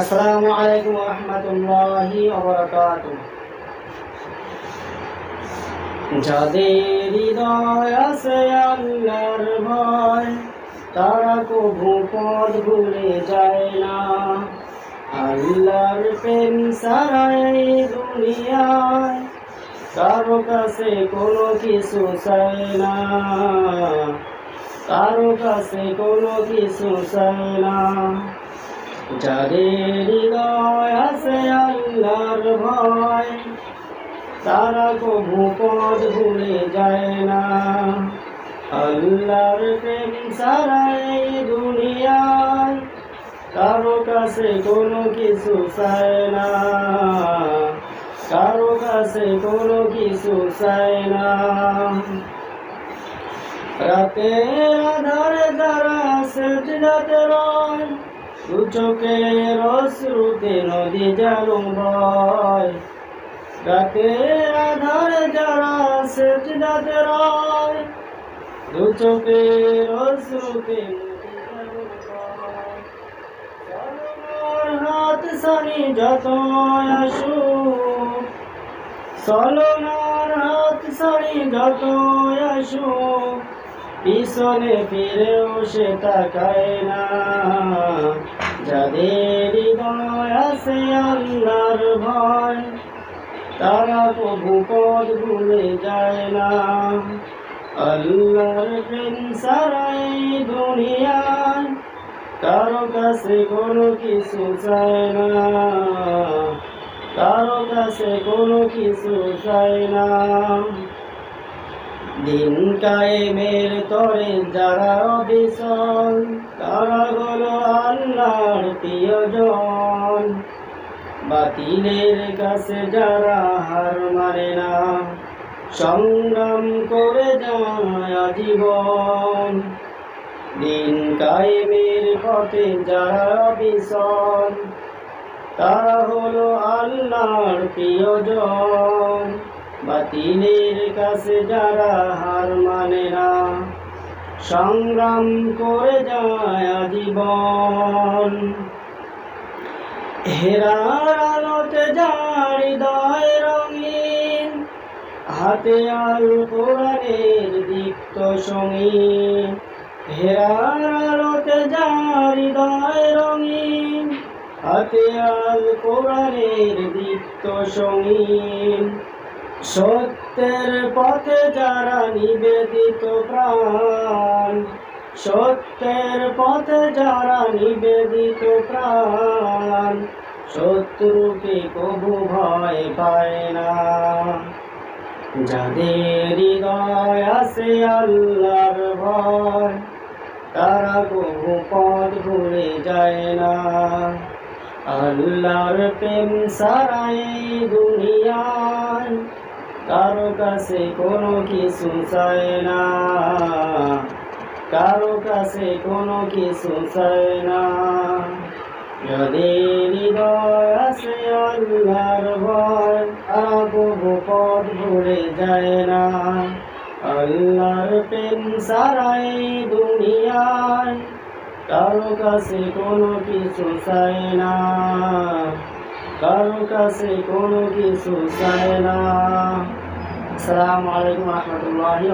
আসসালামু আলাইকুম রহমতুল্লাহি যাদের হৃদয় আছে আল্লাহর ভয়, তারা কভু পদ ভুলে যায় না। আল্লাহর প্রেম সারাই দুনিয়ায় কারও কাছে কোনো কিছু চাই না। কারও কাছে কোনো কিছু চাই না। যাদের হৃদয় আছে আল্লাহর ভয়, তারা কবু পদ ভুলে যায় না। আল্লাহর প্রেম সারা এই দুনিয়ায় কারও কাছে কোনো কিছু চায় না। কারও কাছে কোনো কিছু চায় না। রাতে আধারে যারা সেজদাতে রয়। চোখের অশ্রুতে নদী যেন বয় রাতে আধারে যারা সেজদাতে রয়। দু চোখের অশ্রুতে হাত সানি যত আসু চলনার হাত সারি যত আসু পিছনে ফিরেও সে তাকায় না। যাদের হৃদয় আছে আল্লাহর ভয়, তারা প্রভু পদ ভুলে যায় না। আল্লাহর প্রেম সারাই দুনিয়ায় কারও কাছে কোনো কিছু চায় না। কারও কাছে কোনো কিছু চায় না। দিন কায়েমের তরে যারা অবিচল, তারা হলো আল্লাহর প্রিয়জন। বাতিলের কাছে যারা হার মানে না, সংগ্রাম করে যায় আজীবন। দিন কায়েমের পথে যারা বিশন তারা হলো আল্লাহর প্রিয়জন। বাতিলের কাছে যারা হার মানে না, সংগ্রাম করে যায় আজীবন। হেরার আলোতে যার হৃদয় রঙিন, হাতে আল কোরআনের দীপ্ত সঙ্গীন। হেরার আলোতে যার হৃদয় রঙিন, হাতে আল কোরআনের দীপ্ত সঙ্গীন। সত্যের পথে যারা নিবেদিত প্রাণ, সত্যের পথে যারা নিবেদিত প্রাণ, শত্রুকে কবু ভয় পায় না। যাদের হৃদয় আছে আল্লাহর ভয়, তারা কবু পথ ভুলে যায় না। আল্লাহর প্রেম সারাই দুনিয়ায় কারও কাছে কোনো কিছু চায় না। কারও কাছে কোনো কিছু চায় না। যাদের হৃদয় আছে আল্লাহর ভয় তারা পথ ভুলে যায় না। আল্লাহর প্রেম সারাই দুনিয়ায় কারও কাছে কোনো কিছু চায় না। কাছে কোনো কিছু চায় না। আসসালামু আলাইকুম রহমতুল্লাহি